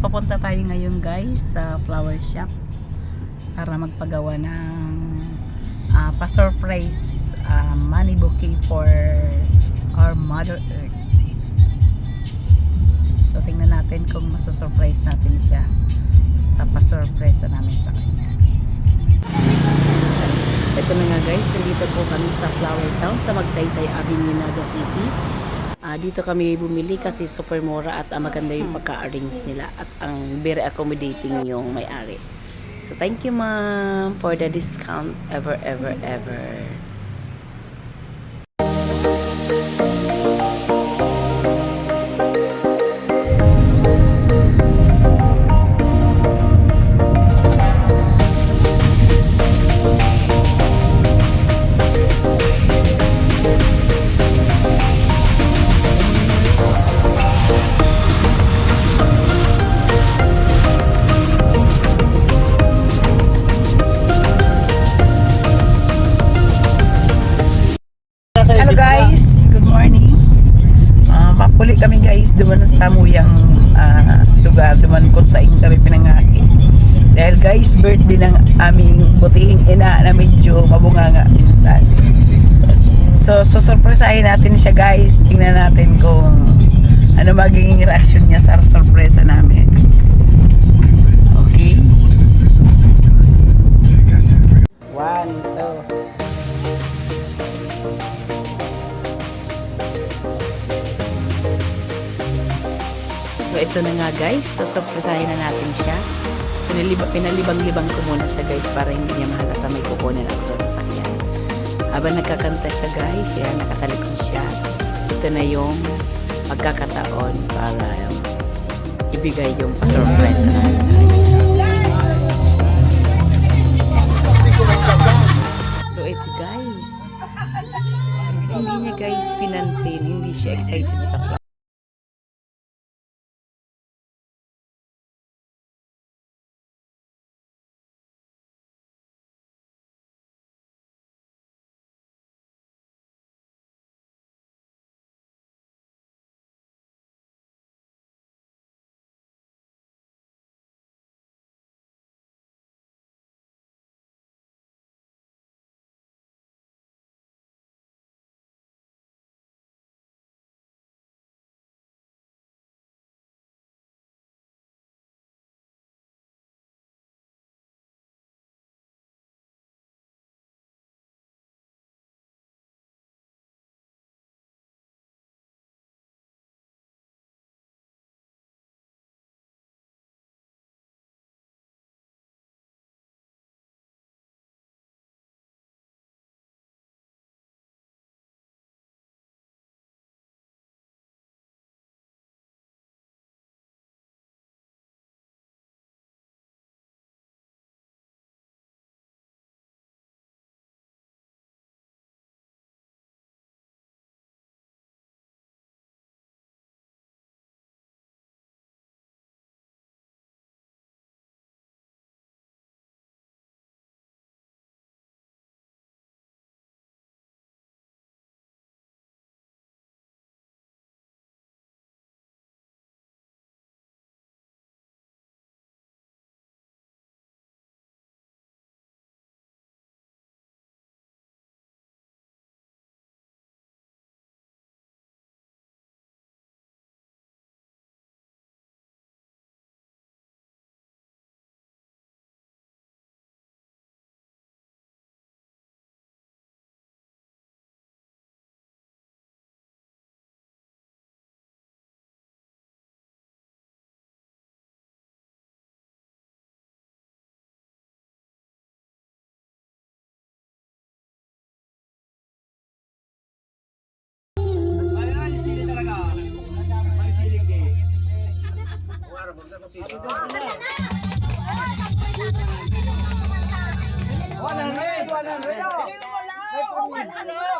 pupunta tayo ngayon guys sa flower shop para magpagawa ng ah, pa-surprise ah, money bouquet for our Mother Earth. So tingnan natin kung masasurprise natin siya sa pa-surprise namin sa kanya. Ito na nga guys, nandito po kami sa Flower Town sa Magsaysay Avenue, Naga City. Dito kami bumili kasi super mura at ah, maganda yung pagka-arrange nila at ang very accommodating yung may-ari. So thank you ma'am for the discount ever ever ever. Duman sa muyang ah, lugar duman kung saan kami pinangaki. Dahil guys, birthday ng aming butihing ina na medyo mabunganga minsan. So, so surpresahin natin siya guys. Tingnan natin kung ano magiging reaction niya sa sorpresa namin. Ito na nga guys, so surpresahin na natin siya. So pinalibang-libang ko muna siya guys para hindi niya mahalata may kukunin ako sa sasakyan. Habang nagkakanta siya guys, yan, nakatalikod siya. Ito na yung pagkakataon para ibigay yung surprise na natin. So ito guys, hindi niya guys pinansin, hindi siya excited sa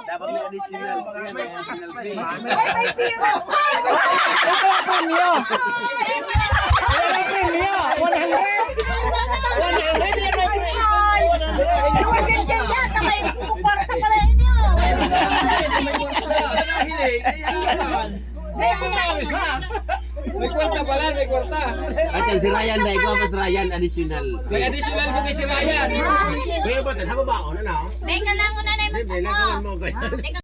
Dapat may additional, may additional fee. May At yan, si Ryan dahil ko mas Ryan additional. May additional mo kay si Ryan. Kaya ba, tanaw ba ako na na? Teka lang muna na Siyempre, nagawan mo ganyan. Teka